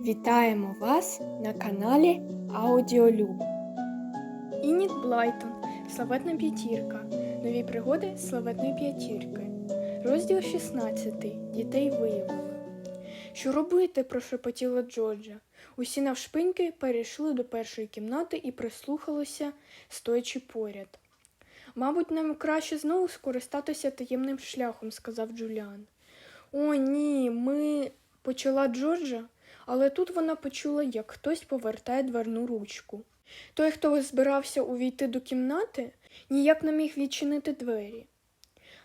Вітаємо вас на каналі Аудіолюб. Ініт Блайтон, Славетна п'ятірка. Нові пригоди Славетної п'ятірки. Розділ 16. Дітей виявили. Що робити? прошепотіла Джорджа. Усі навшпиньки перейшли до першої кімнати і прислухалися, стоячи поряд. Мабуть, нам краще знову скористатися таємним шляхом, сказав Джуліан. О, ні, ми. почала Джорджа, але тут вона почула, як хтось повертає дверну ручку. Той, хто збирався увійти до кімнати, ніяк не міг відчинити двері.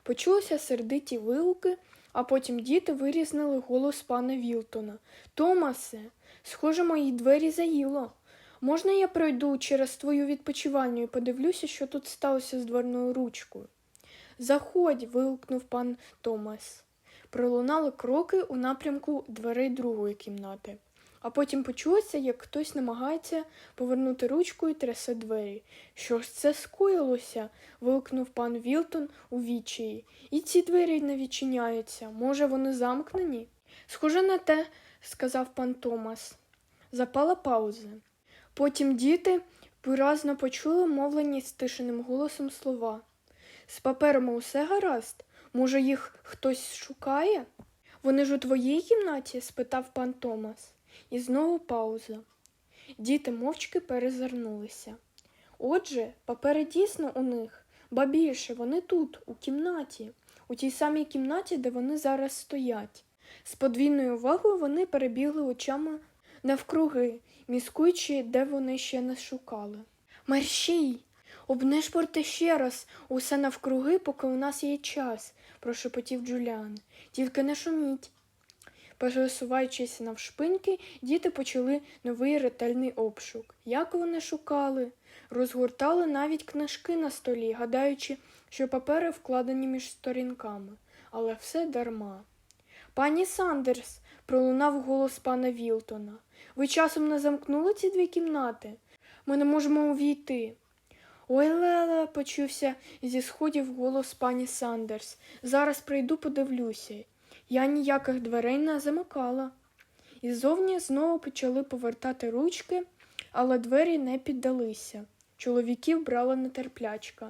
Почулися сердиті вигуки, а потім діти вирізнили голос пана Вілтона. Томасе, схоже, мої двері заїло. Можна я пройду через твою відпочивальню і подивлюся, що тут сталося з дверною ручкою? Заходь. вигукнув пан Томас. Пролунали кроки у напрямку дверей другої кімнати. А потім почулося, як хтось намагається повернути ручку і трясе двері. Що ж це скоїлося? вигукнув пан Вілтон у відчаї. І ці двері не відчиняються. Може, вони замкнені? Схоже на те, сказав пан Томас. Запала пауза. Потім діти виразно почули мовлені стишеним голосом слова. З паперами усе гаразд? Може, їх хтось шукає? Вони ж у твоїй кімнаті? спитав пан Томас. І знову пауза. Діти мовчки перезирнулися. Отже, папери дійсно у них, ба більше вони тут, у кімнаті, у тій самій кімнаті, де вони зараз стоять. З подвійною увагою вони перебігли очами навкруги, міскуючи, де вони ще не шукали. Мерщій! Обнешпорте ще раз усе навкруги, поки у нас є час, прошепотів Джуліан. Тільки не шуміть. Пересуваючись навшпиньки, діти почали новий ретельний обшук. Як вони шукали? Розгортали навіть книжки на столі, гадаючи, що папери вкладені між сторінками, але все дарма. Пані Сандерс, пролунав голос пана Вілтона. Ви часом не замкнули ці дві кімнати? Ми не можемо увійти. Ой, Леле, почувся зі сходів голос пані Сандерс. Зараз прийду, подивлюся. Я ніяких дверей не замикала. І зовні знову почали повертати ручки, але двері не піддалися. Чоловіків брала нетерплячка.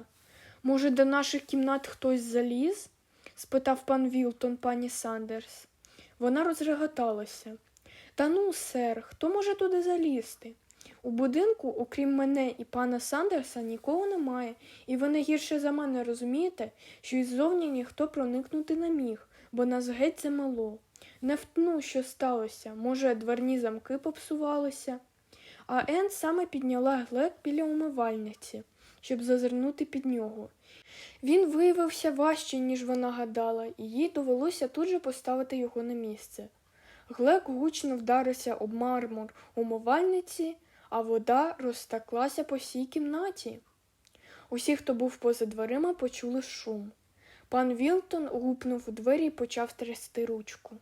Може, до наших кімнат хтось заліз? спитав пан Вілтон пані Сандерс. Вона розреготалася. Та ну, сер, хто може туди залізти? У будинку, окрім мене і пана Сандерса, нікого немає, і ви не гірше за мене розумієте, що іззовні ніхто проникнути не міг, бо нас геть замало. Не втну, що сталося, може, дверні замки попсувалися. А Ен саме підняла глек біля умивальниці, щоб зазирнути під нього. Він виявився важче, ніж вона гадала, і їй довелося тут же поставити його на місце. Глек гучно вдарився об мармур умивальниці, а вода розтаклася по всій кімнаті. Усі, хто був поза дверима, почули шум. Пан Вілтон гупнув у двері і почав трясти ручку.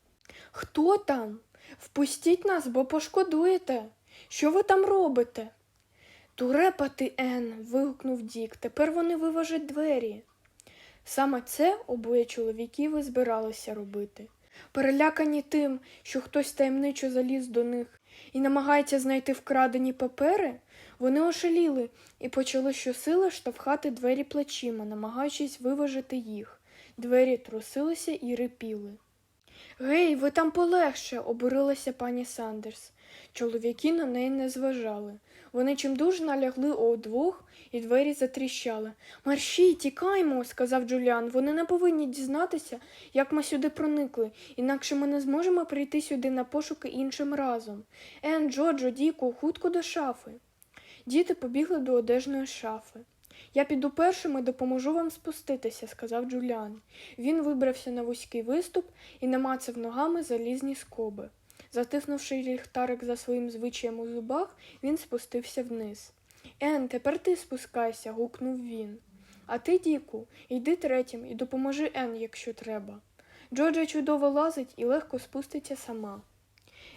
Хто там? Впустіть нас, бо пошкодуєте. Що ви там робите? Турепати, Ен. вигукнув Дік. Тепер вони виважать двері. Саме це обоє чоловіків і збиралися робити. Перелякані тим, що хтось таємничо заліз до них і намагається знайти вкрадені папери, вони ошаліли і почали щосили штовхати двері плечима, намагаючись виважити їх. Двері трусилися і рипіли. Гей, ви там полегше, обурилася пані Сандерс. Чоловіки на неї не зважали. Вони чимдуж налягли удвох, і двері затріщали. Марші, тікаймо, сказав Джуліан. Вони не повинні дізнатися, як ми сюди проникли, інакше ми не зможемо прийти сюди на пошуки іншим разом. Ен, Джоджо, Діку, хутко до шафи. Діти побігли до одежної шафи. Я піду першим і допоможу вам спуститися, сказав Джуліан. Він вибрався на вузький виступ і намацав ногами залізні скоби. Затиснувши ліхтарик за своїм звичаєм у зубах, він спустився вниз. Ен, тепер ти спускайся, гукнув він. А ти, Діку, йди третім і допоможи Ен, якщо треба. Джорджа чудово лазить і легко спуститься сама.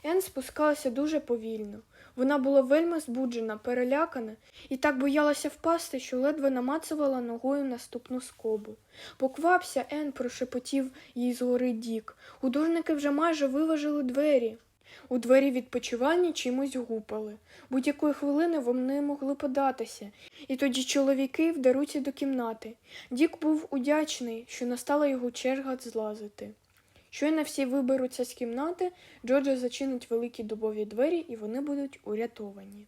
Ен спускалася дуже повільно. Вона була вельми збуджена, перелякана і так боялася впасти, що ледве намацувала ногою наступну скобу. Поквапся, Ен, прошепотів їй згори Дік. Художники вже майже виважили двері. У двері відпочивальні чимось гупали. Будь-якої хвилини вони могли податися, і тоді чоловіки вдаруться до кімнати. Дік був удячний, що настала його черга злазити. Щойно всі виберуться з кімнати, Джоджо зачинить великі дубові двері, і вони будуть урятовані.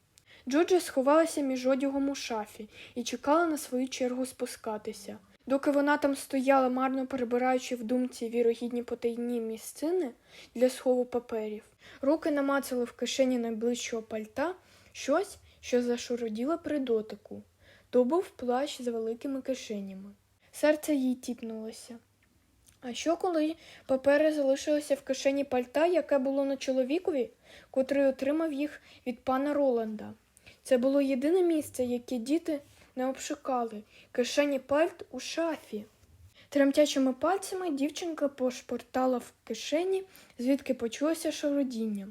Джоджо сховалася між одягом у шафі і чекала на свою чергу спускатися. Доки вона там стояла, марно перебираючи в думці вірогідні потайні місцини для схову паперів, руки намацали в кишені найближчого пальта щось, що зашуроділо при дотику. То був плащ з великими кишенями. Серце їй тіпнулося. А що коли папери залишилися в кишені пальта, яке було на чоловікові, котрий отримав їх від пана Роланда? Це було єдине місце, яке діти не обшукали кишені пальт у шафі. Тремтячими пальцями дівчинка пошпортала в кишені, звідки почулося шародіння.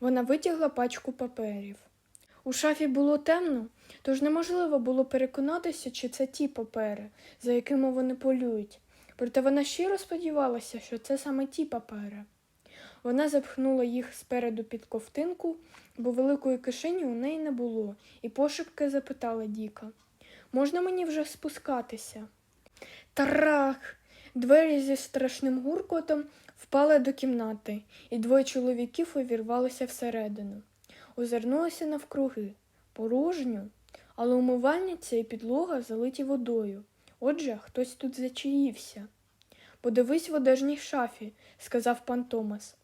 Вона витягла пачку паперів. У шафі було темно, тож неможливо було переконатися, чи це ті папери, за якими вони полюють. Проте вона щиро сподівалася, що це саме ті папери. Вона запхнула їх спереду під ковтинку, бо великої кишені у неї не було, і пошепки запитала Діка можна мені вже спускатися? Тарах! Двері зі страшним гуркотом впали до кімнати, і двоє чоловіків увірвалися всередину. Озирнулися навкруги, порожньо, але умивальниця і підлога залиті водою. Отже, хтось тут зачаївся. Подивись в одежній шафі, сказав пан Томас.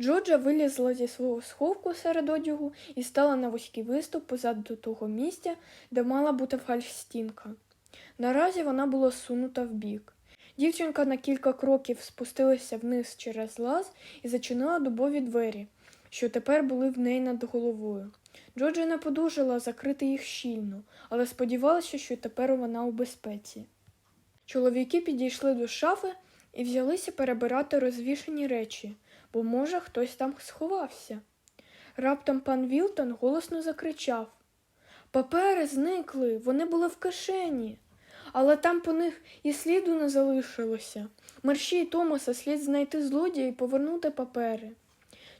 Джоджа вилізла зі свого сховку серед одягу і стала на вузький виступ позаду того місця, де мала бути фальшстінка. Наразі вона була сунута вбік. Дівчинка на кілька кроків спустилася вниз через лаз і зачинила дубові двері, що тепер були в неї над головою. Джоджа не подужала закрити їх щільно, але сподівалася, що тепер вона у безпеці. Чоловіки підійшли до шафи і взялися перебирати розвішені речі, бо, може, хтось там сховався. Раптом пан Вілтон голосно закричав Папери зникли, вони були в кишені, але там по них і сліду не залишилося. Мерщій Томаса слід знайти злодія і повернути папери.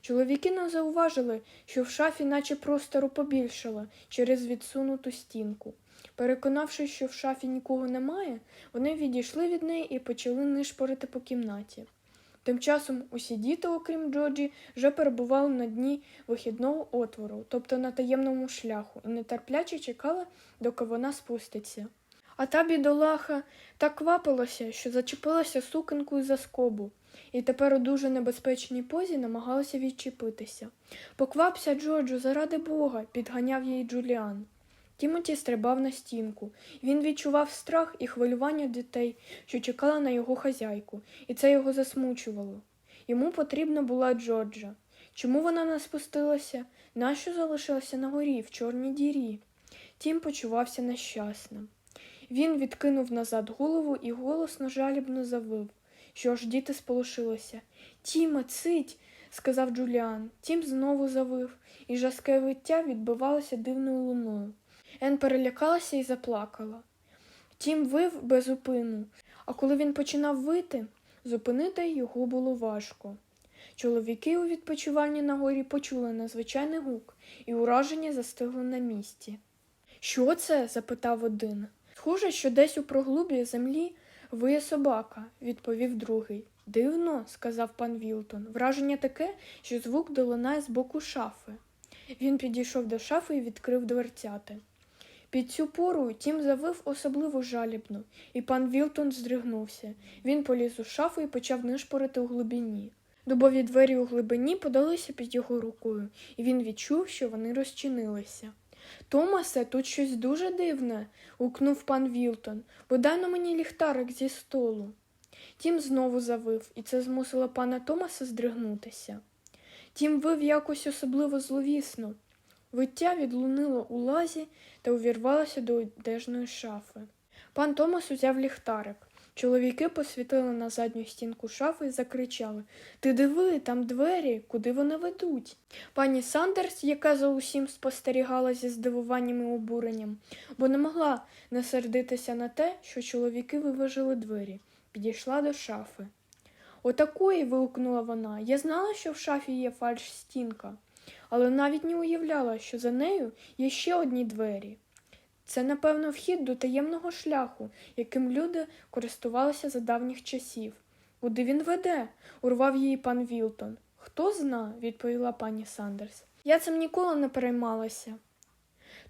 Чоловіки не зауважили, що в шафі наче простору побільшало через відсунуту стінку. Переконавшись, що в шафі нікого немає, вони відійшли від неї і почали нишпорити по кімнаті. Тим часом усі діти, окрім Джоджі, вже перебували на дні вихідного отвору, тобто на таємному шляху, і нетерпляче чекали, доки вона спуститься. А та бідолаха так квапилася, що зачепилася сукенкою за скобу, і тепер у дуже небезпечній позі намагалася відчепитися. Поквапся, Джоджо, заради бога, підганяв її Джуліан. Тімоті стрибав на стінку. Він відчував страх і хвилювання дітей, що чекали на його хазяйку, і це його засмучувало. Йому потрібна була Джорджа. Чому вона не спустилася? Нащо залишилася на горі, в чорній дірі? Тім почувався нещасним. Він відкинув назад голову і голосно жалібно завив, що аж діти сполошилися. Тіме, цить, сказав Джуліан. Тім знову завив, і жаске виття відбивалося дивною луною. Ен перелякалася і заплакала. Тім вив без упину, а коли він починав вити, зупинити його було важко. Чоловіки у відпочиванні на горі почули надзвичайний гук і ураження застигли на місці. Що це? запитав один. Схоже, що десь у проглубі землі виє собака, відповів другий. Дивно, сказав пан Вілтон. Враження таке, що звук долинає з боку шафи. Він підійшов до шафи і відкрив дверцяти. Під цю пору тім завив особливо жалібно, і пан Вілтон здригнувся. Він поліз у шафу і почав нишпорити у глибині. Дубові двері у глибині подалися під його рукою, і він відчув, що вони розчинилися. Томасе, тут щось дуже дивне, гукнув пан Вілтон. Бодай на мені ліхтарик зі столу. Тім знову завив, і це змусило пана Томаса здригнутися. Тім вив якось особливо зловісно. Виття відлунило у лазі та увірвалося до одежної шафи. Пан Томас узяв ліхтарик. Чоловіки посвітили на задню стінку шафи і закричали Ти диви, там двері, куди вони ведуть? Пані Сандерс, яка за усім спостерігала зі здивуванням і обуренням, бо не могла не сердитися на те, що чоловіки виважили двері, підійшла до шафи. Отакої. вигукнула вона. Я знала, що в шафі є фальш-стінка, але навіть не уявляла, що за нею є ще одні двері. Це, напевно, вхід до таємного шляху, яким люди користувалися за давніх часів. Куди він веде? урвав її пан Вілтон. Хто зна, відповіла пані Сандерс. Я цим ніколи не переймалася.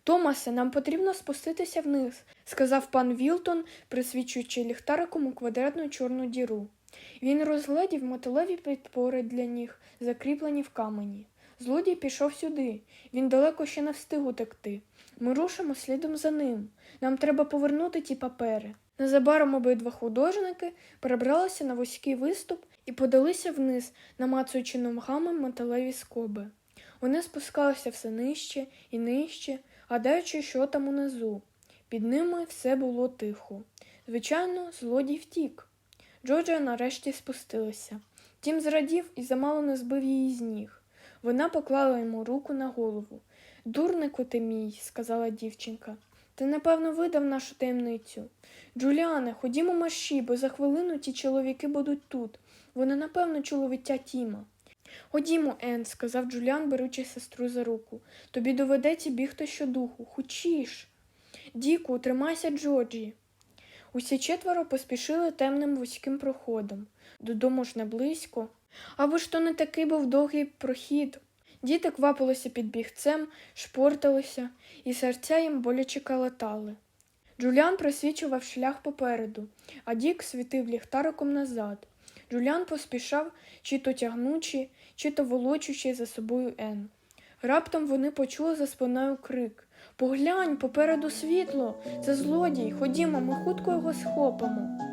Томасе, нам потрібно спуститися вниз, сказав пан Вілтон, присвічуючи ліхтариком у квадратну чорну діру. Він розгледів металеві підпори для ніг, закріплені в камені. Злодій пішов сюди. Він далеко ще не встиг утекти. Ми рушимо слідом за ним. Нам треба повернути ті папери. Незабаром обидва художники перебралися на вузький виступ і подалися вниз, намацуючи ногами металеві скоби. Вони спускалися все нижче і нижче, гадаючи, що там унизу. Під ними все було тихо. Звичайно, злодій втік. Джорджа нарешті спустилася. Тім зрадів і замало не збив її з ніг. Вона поклала йому руку на голову. Дурнику ти мій, сказала дівчинка. Ти, напевно, видав нашу таємницю. Джуліане, ходімо марші, бо за хвилину ті чоловіки будуть тут. Вони, напевно, чули виття Тіма. Ходімо, Ен, сказав Джуліан, беручи сестру за руку. Тобі доведеться бігти щодуху. Хочіш. Діку, тримайся, Джорджі. Усі четверо поспішили темним вузьким проходом. Додому ж не близько. Або ж то не такий був довгий прохід. Діти квапилися під бігцем, шпорталися, і серця їм боляче калатали. Джуліан просвічував шлях попереду, а Дік світив ліхтариком назад. Джуліан поспішав, чи то тягнучи, чи то волочучи за собою Ен. Раптом вони почули за спиною крик Поглянь, попереду світло, це злодій, ходімо, ми хутко його схопимо.